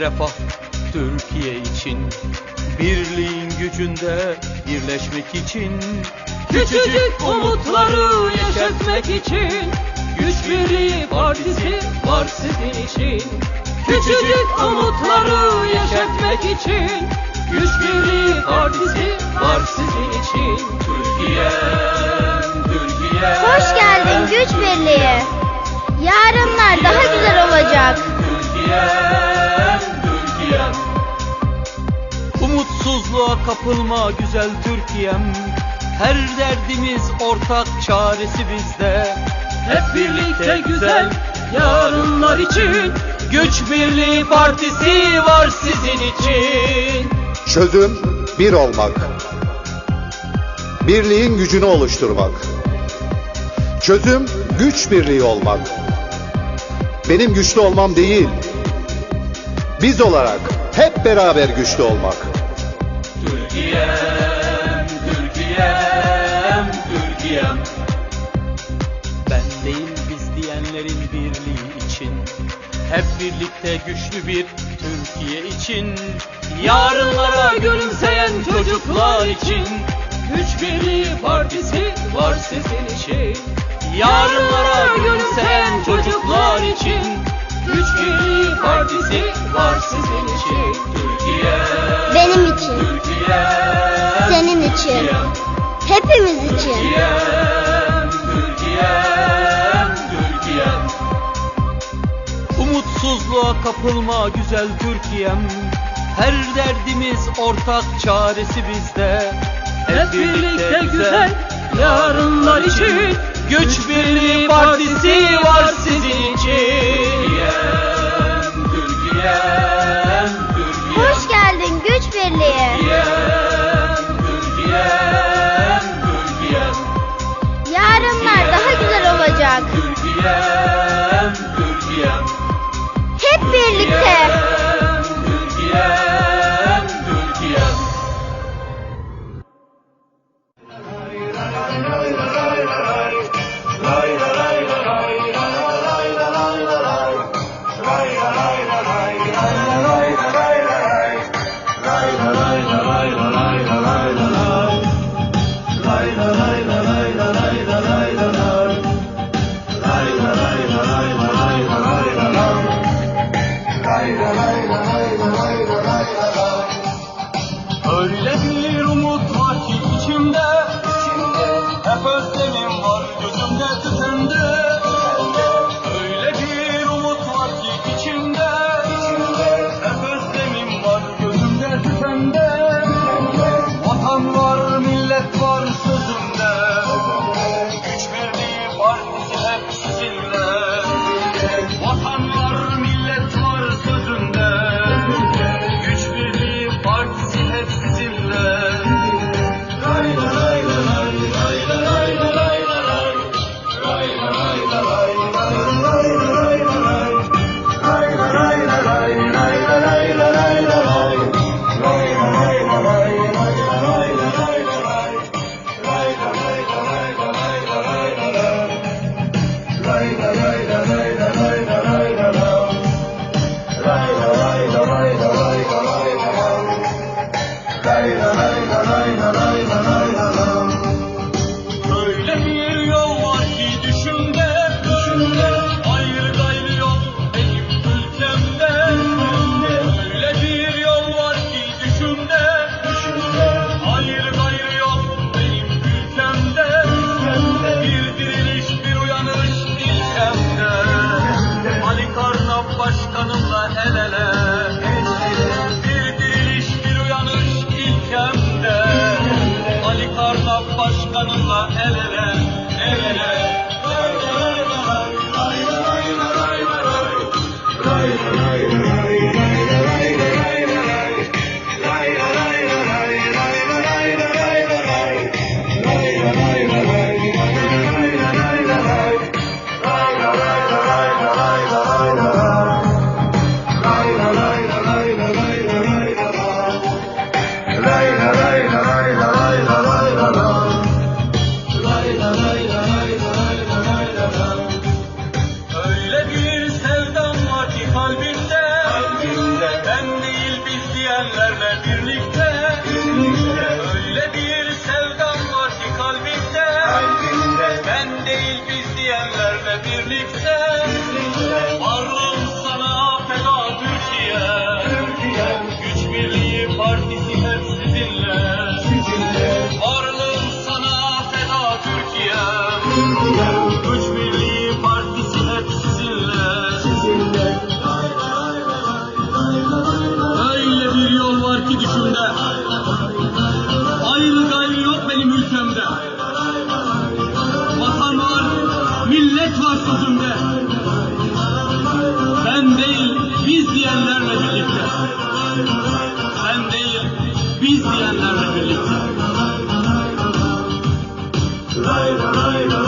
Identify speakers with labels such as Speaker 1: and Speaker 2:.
Speaker 1: refah Türkiye için. Birliğin gücünde birleşmek için.
Speaker 2: Küçücük umutları yeşertmek için. Güç Birliği Partisi var sizin için. Küçücük umutları yeşertmek için. Güç Birliği Partisi var sizin için.
Speaker 1: Türkiye'm, Türkiye.
Speaker 3: Hoş geldin güç birliği. Yarınlar daha güzel olacak.
Speaker 1: Türkiye'm, Umutsuzluğa kapılma güzel Türkiye'm Her derdimiz ortak çaresi bizde
Speaker 2: Hep birlikte güzel yarınlar için
Speaker 1: Güç Birliği Partisi var sizin için
Speaker 4: Çözüm bir olmak. Birliğin gücünü oluşturmak. Çözüm güç birliği olmak. Benim güçlü olmam değil. Biz olarak hep beraber güçlü olmak.
Speaker 1: Türkiye'm Ben değil biz diyenlerin birliği için. Hep birlikte güçlü bir Türkiye için. Yarınlara gülümseyen çocuklar için.
Speaker 2: Güç Birliği Partisi var sizin için.
Speaker 1: Yarınlara gülümseyen çocuklar için.
Speaker 2: Güç Birliği Partisi var sizin için.
Speaker 1: Türkiye,
Speaker 3: Benim için,
Speaker 1: Türkiye,
Speaker 3: senin için, hepimiz için.
Speaker 1: Türkiye'm, Türkiye'm, Türkiye'm Umutsuzluğa kapılma güzel Türkiye'm Her derdimiz ortak çaresi bizde
Speaker 2: Hep birlikte güzel yarınlar için
Speaker 1: Güç Birliği Partisi Türkiye'm, Helen.
Speaker 2: Öyle bir sevdam var ki kalbimde. Ben değil biz diyenlerle birlikte. Öyle bir sevdam var ki kalbimde. Ben değil biz diyenlerle birlikte. Varlığım sana feda Türkiye, Türkiye. Güç Birliği Partisi
Speaker 1: yüzünde ben değil biz diyenlerle birlikte. Ben değil biz diyenlerle birlikte. Lay lay lay